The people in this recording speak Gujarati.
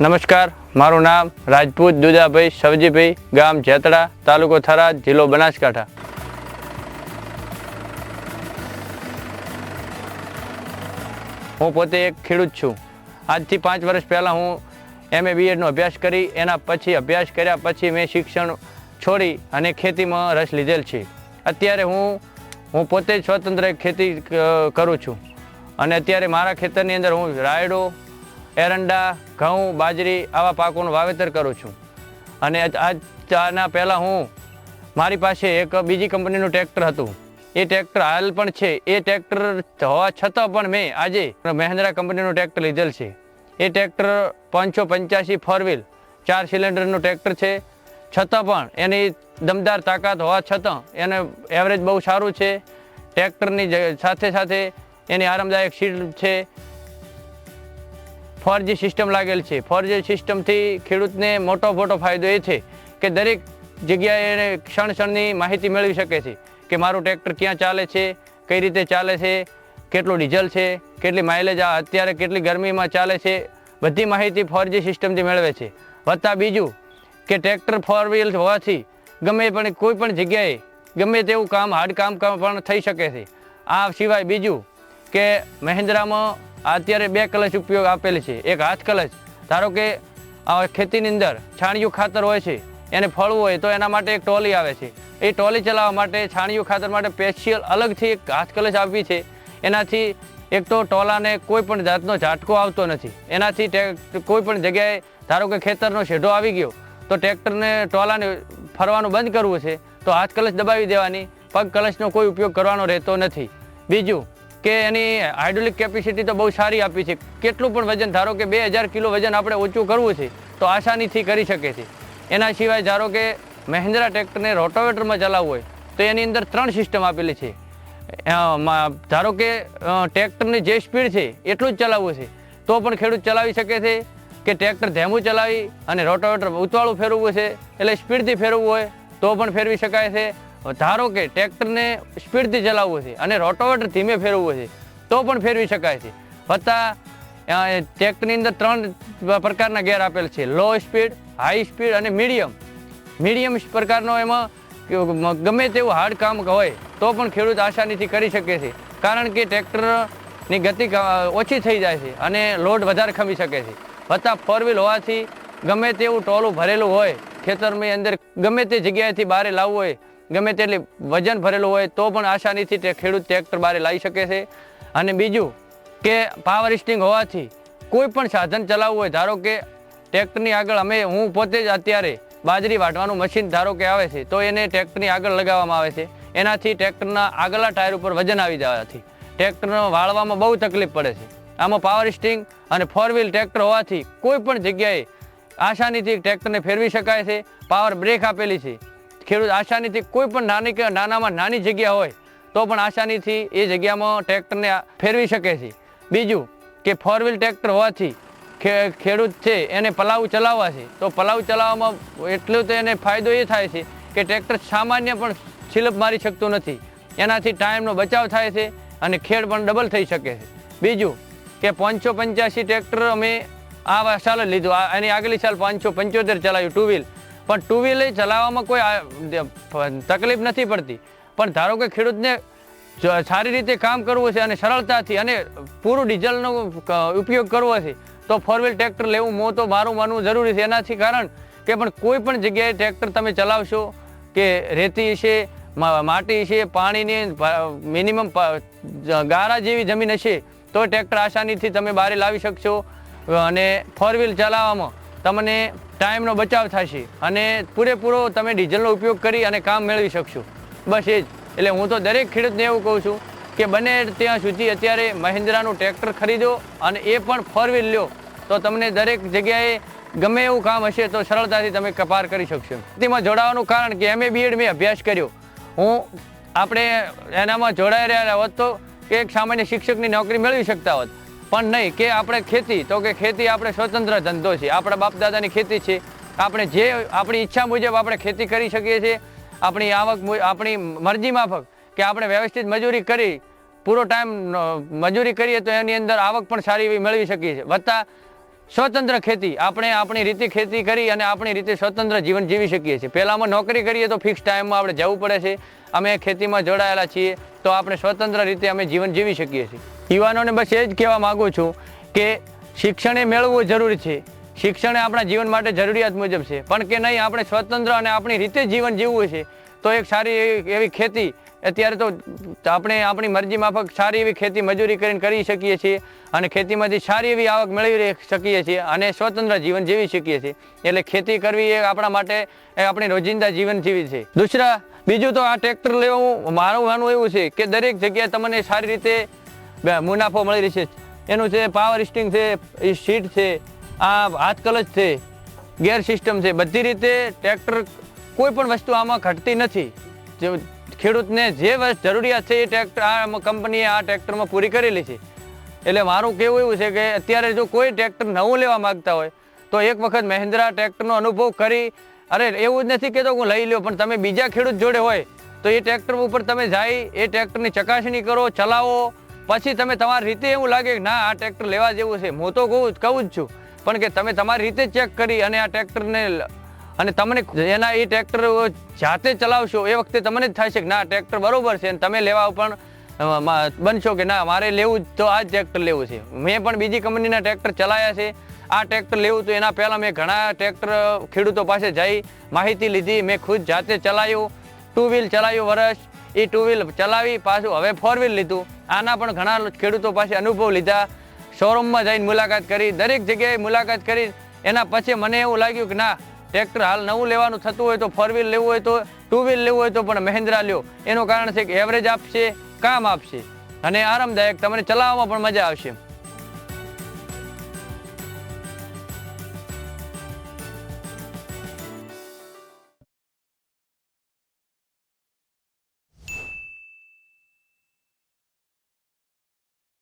નમસ્કાર, મારું નામ રાજપૂત દુદાભાઈ સવજીભાઈ, ગામ જેતડા, તાલુકો થરાદ, જિલ્લો બનાસકાંઠા. હું પોતે એક ખેડૂત છું. આજથી પાંચ વર્ષ પહેલાં હું એમએ બીએડનો અભ્યાસ કરી, એના પછી અભ્યાસ કર્યા પછી મેં શિક્ષણ છોડી અને ખેતીમાં રસ લીધેલ છે. અત્યારે હું હું પોતે જ સ્વતંત્ર ખેતી કરું છું. અને અત્યારે મારા ખેતરની અંદર હું રાયડો એરંડા, ઘઉં, બાજરી આવા પાકોનું વાવેતર કરું છું. અને આના પહેલાં હું મારી પાસે એક બીજી કંપનીનું ટ્રેક્ટર હતું. એ ટ્રેક્ટર હાલ પણ છે. એ ટ્રેક્ટર હોવા છતાં પણ મેં આજે મહેન્દ્રા કંપનીનું ટ્રેક્ટર લીધેલ છે. એ ટ્રેક્ટર પાંચસો પંચ્યાસી ફોર વ્હીલ, ચાર સિલિન્ડરનું ટ્રેક્ટર છે. છતાં પણ એની દમદાર તાકાત હોવા છતાં એને એવરેજ બહુ સારું છે. ટ્રેક્ટરની સાથે સાથે એની આરામદાયક સીટ છે. ફોરજી સિસ્ટમ લાગેલ છે. ફોરજી સિસ્ટમથી ખેડૂતને મોટો મોટો ફાયદો એ છે કે દરેક જગ્યાએ એને ક્ષણ ક્ષણની માહિતી મેળવી શકે છે કે મારું ટ્રેક્ટર ક્યાં ચાલે છે, કઈ રીતે ચાલે છે, કેટલું ડીઝલ છે, કેટલી માઇલેજ આ અત્યારે કેટલી ગરમીમાં ચાલે છે, બધી માહિતી ફોરજી સિસ્ટમથી મેળવે છે. વત્તા બીજું કે ટ્રેક્ટર ફોર વ્હીલ હોવાથી ગમે પણ કોઈ પણ જગ્યાએ ગમે તેવું કામ હાર્ડ કામ પણ થઈ શકે છે. આ સિવાય બીજું કે મહિન્દ્રામાં અત્યારે બે કલશ ઉપયોગ આપેલી છે. એક હાથ કલશ. ધારો કે ખેતીની અંદર છાણિયું ખાતર હોય છે, એને ફળવું હોય તો એના માટે એક ટોલી આવે છે. એ ટોલી ચલાવવા માટે છાણિયું ખાતર માટે સ્પેશિયલ અલગથી એક હાથ કલશ આપી છે. એનાથી એક તો ટોલાને કોઈ પણ જાતનો ઝાટકો આવતો નથી. એનાથી કોઈ પણ જગ્યાએ ધારો કે ખેતરનો શેઢો આવી ગયો, તો ટ્રેક્ટરને, ટોલાને ફરવાનું બંધ કરવું છે, તો હાથ કલશ દબાવી દેવાની. પગ કલશનો કોઈ ઉપયોગ કરવાનો રહેતો નથી. બીજું કે એની હાઇડ્રોલિક કેપેસિટી તો બહુ સારી આપી છે. કેટલું પણ વજન, ધારો કે બે હજાર કિલો વજન આપણે ઓછું કરવું છે, તો આસાનીથી કરી શકે છે. એના સિવાય ધારો કે મહેન્દ્રા ટ્રેક્ટરને રોટોવેટરમાં ચલાવવું હોય, તો એની અંદર ત્રણ સિસ્ટમ આપેલી છે. ધારો કે ટ્રેક્ટરની જે સ્પીડ છે, એટલું જ ચલાવવું છે. તો પણ ખેડૂત ચલાવી શકે છે કે ટ્રેક્ટર ધેમું ચલાવી અને રોટોવેટર ઉતવાળું ફેરવવું છે, એટલે સ્પીડથી ફેરવવું હોય, તો પણ ફેરવી શકાય છે. ધારો કે ટ્રેક્ટરને સ્પીડથી ચલાવવું છે અને રોટોવેટર ધીમે ફેરવવું છે, તો પણ ફેરવી શકાય છે. વત્તા ટ્રેક્ટરની અંદર ત્રણ પ્રકારના ગેર આપેલ છે. લો સ્પીડ, હાઈ સ્પીડ અને મીડિયમ. મીડિયમ પ્રકારનો એમાં ગમે તેવું હાર્ડ કામ હોય, તો પણ ખેડૂત આસાનીથી કરી શકે છે. કારણ કે ટ્રેક્ટરની ગતિ ઓછી થઈ જાય છે અને લોડ વધારે ખમી શકે છે. વત્તા, ફોર વ્હીલ હોવાથી ગમે તેવું ટોલું ભરેલું હોય, ખેતરની અંદર ગમે તે જગ્યાએથી બહાર લાવવું હોય ગમે તેટલી વજન ભરેલું હોય તો પણ આસાનીથી તે ખેડૂત ટ્રેક્ટર બહાર લાવી શકે છે. અને બીજું કે પાવર સ્ટિંગ હોવાથી કોઈ પણ સાધન ચલાવવું હોય, ધારો કે ટ્રેક્ટરની આગળ અમે, હું પોતે જ અત્યારે બાજરી વાટવાનું મશીન ધારો કે આવે છે, તો એને ટ્રેક્ટરની આગળ લગાવવામાં આવે છે. એનાથી ટ્રેક્ટરના આગલા ટાયર ઉપર વજન આવી જવાથી ટ્રેક્ટરનો વાળવામાં બહુ તકલીફ પડે છે. આમાં પાવર સ્ટિંગ અને ફોર વ્હીલ ટ્રેક્ટર હોવાથી કોઈ પણ જગ્યાએ આસાનીથી ટ્રેક્ટરને ફેરવી શકાય છે. પાવર બ્રેક આપેલી છે. ખેડૂત આસાનીથી કોઈ પણ નાની કે નાનામાં નાની જગ્યા હોય, તો પણ આસાનીથી એ જગ્યામાં ટ્રેક્ટરને ફેરવી શકે છે. બીજું કે ફોર વ્હીલ ટ્રેક્ટર હોવાથી ખેડૂત છે એને પલાવ ચલાવવા છે. તો પલાવ ચલાવવામાં એટલું તો એને ફાયદો એ થાય છે કે ટ્રેક્ટર સામાન્ય પણ સ્લીપ મારી શકતું નથી. એનાથી ટાઈમનો બચાવ થાય છે અને ખેડ પણ ડબલ થઈ શકે છે. બીજું કે પાંચસો પંચ્યાસી ટ્રેક્ટર અમે આ સાલ લીધું. એની આગલી સાલ પાંચસો પંચોતેર ચલાવ્યું ટુ વ્હીલ પણ ટુ વ્હીલર ચલાવવામાં કોઈ તકલીફ નથી પડતી. પણ ધારો કે ખેડૂતને સારી રીતે કામ કરવું છે અને સરળતાથી અને પૂરું ડીઝલનો ઉપયોગ કરવો છે, તો ફોર વ્હીલ ટ્રેક્ટર લેવું, મો તો મારું માનવું જરૂરી છે. એનાથી કારણ કે પણ કોઈ પણ જગ્યાએ ટ્રેક્ટર તમે ચલાવશો કે રેતી મા- માટી છે, પાણીની મિનિમમ ગારા જેવી જમીન હશે, તો ટ્રેક્ટર આસાનીથી તમે બહાર લાવી શકશો. અને ફોર વ્હીલ ચલાવવામાં તમને ટાઈમનો બચાવ થશે અને પૂરેપૂરો તમે ડીઝલનો ઉપયોગ કરી અને કામ મેળવી શકશો. બસ એ જ. એટલે હું તો દરેક ખેડૂતને એવું કહું છું કે બને ત્યાં સુધી અત્યારે મહિન્દ્રાનું ટ્રેક્ટર ખરીદો અને એ પણ ફોર વ્હીલ લ્યો તો તમને દરેક જગ્યાએ ગમે એવું કામ હશે તો સરળતાથી તમે કપાર કરી શકશો. તેમાં જોડાવાનું કારણ કે એમએ બીએડ મેં અભ્યાસ કર્યો. હું આપણે એનામાં જોડાઈ રહ્યા હોત તો એક સામાન્ય શિક્ષકની નોકરી મેળવી શકતા હોત. પણ નહીં, કે આપણે ખેતી, તો કે ખેતી આપણે સ્વતંત્ર ધંધો છે. આપણા બાપ દાદાની ખેતી છે. આપણે જે આપણી ઈચ્છા મુજબ આપણે ખેતી કરી શકીએ છીએ, આપણી આવક આપણી મરજી માફક કે આપણે વ્યવસ્થિત મજૂરી કરી, પૂરો ટાઈમ મજૂરી કરીએ તો એની અંદર આવક પણ સારી એવી મેળવી શકીએ છીએ. વત્તા સ્વતંત્ર ખેતી, આપણે આપણી રીતે ખેતી કરી અને આપણી રીતે સ્વતંત્ર જીવન જીવી શકીએ છીએ. પહેલાંમાં નોકરી કરીએ તો ફિક્સ ટાઈમમાં આપણે જવું પડે છે. અમે ખેતીમાં જોડાયેલા છીએ. તો આપણે સ્વતંત્ર રીતે અમે જીવન જીવી શકીએ છીએ. યુવાનોને બસ એ જ કહેવા માગું છું કે શિક્ષણ મેળવવું જરૂરી છે. શિક્ષણ આપણા જીવન માટે જરૂરિયાત મુજબ છે. પણ કે નહીં, આપણે સ્વતંત્ર અને આપણી રીતે જીવન જીવવું છે, તો એક સારી એવી- ખેતી અત્યારે તો આપણે આપણી મરજી માફક સારી એવી ખેતી મજૂરી કરીને કરી શકીએ છીએ અને ખેતીમાંથી સારી એવી આવક મેળવી શકીએ છીએ અને સ્વતંત્ર જીવન જીવી શકીએ છીએ. એટલે ખેતી કરવી એ આપણા માટે આપણી રોજિંદા જીવન જીવી છે. દૂસરા બીજું તો આ ટ્રેક્ટર લેવું મારું માનવું એવું છે કે દરેક જગ્યાએ તમને સારી રીતે મુનાફો મળી રહેશે. એનું છે પાવર સ્ટિંગ છે, એ સીટ છે, આ હાથ કલચ છે ગેર સિસ્ટમ છે, બધી રીતે ટ્રેક્ટર કોઈ પણ વસ્તુ આમાં ઘટતી નથી. જે ખેડૂતને જે વસ્તુ જરૂરિયાત છે એ ટ્રેક્ટર, આ કંપનીએ આ ટ્રેક્ટરમાં પૂરી કરેલી છે. એટલે મારું કેવું એવું છે કે અત્યારે જો કોઈ ટ્રેક્ટર નવું લેવા માંગતા હોય, તો એક વખત મહિન્દ્રા ટ્રેક્ટરનો અનુભવ કરી અરે, એવું જ નથી કહેતો હું લઈ લ્યો, પણ તમે બીજા ખેડૂત જોડે હોય, તો એ ટ્રેક્ટર ઉપર તમે જાય, એ ટ્રેક્ટરની ચકાસણી કરો, ચલાવો. પછી તમે તમારી રીતે એવું લાગે કે ના, આ ટ્રેક્ટર લેવા જેવું છે. હું તો કહું કહું જ છું. પણ કે તમે તમારી રીતે ચેક કરી અને આ ટ્રેક્ટરને અને તમને એના એ ટ્રેક્ટર જાતે ચલાવશો, એ વખતે તમને જ થાય છે કે ના ટ્રેક્ટર બરોબર છે અને તમે લેવા પણ બનશો કે ના, મારે લેવું જ તો આ જ ટ્રેક્ટર લેવું છે. મેં પણ બીજી કંપનીના ટ્રેક્ટર ચલાવ્યા છે. આ ટ્રેક્ટર લેવું તો એના પહેલાં મેં ઘણા ટ્રેક્ટર ખેડૂતો પાસે જઈ માહિતી લીધી. મેં ખુદ જાતે ચલાવ્યું ટુ વ્હીલ ચલાવ્યું વર્ષ. એ ટુ વ્હીલ ચલાવી, પાછું હવે ફોર વ્હીલ લીધું. આના પણ ઘણા ખેડૂતો પાસે અનુભવ લીધા. શોરૂમમાં જઈને મુલાકાત કરી, દરેક જગ્યાએ મુલાકાત કરી. એના પછી મને એવું લાગ્યું કે ના, ટ્રેક્ટર હાલ નવું લેવાનું થતું હોય તો ફોર વ્હીલ લેવું હોય તો ટુ વ્હીલ લેવું હોય તો પણ મહેન્દ્રા લ્યો. એનું કારણ છે કે એવરેજ આપશે, કામ આપશે. અને આરામદાયક, તમને ચલાવવામાં પણ મજા આવશે.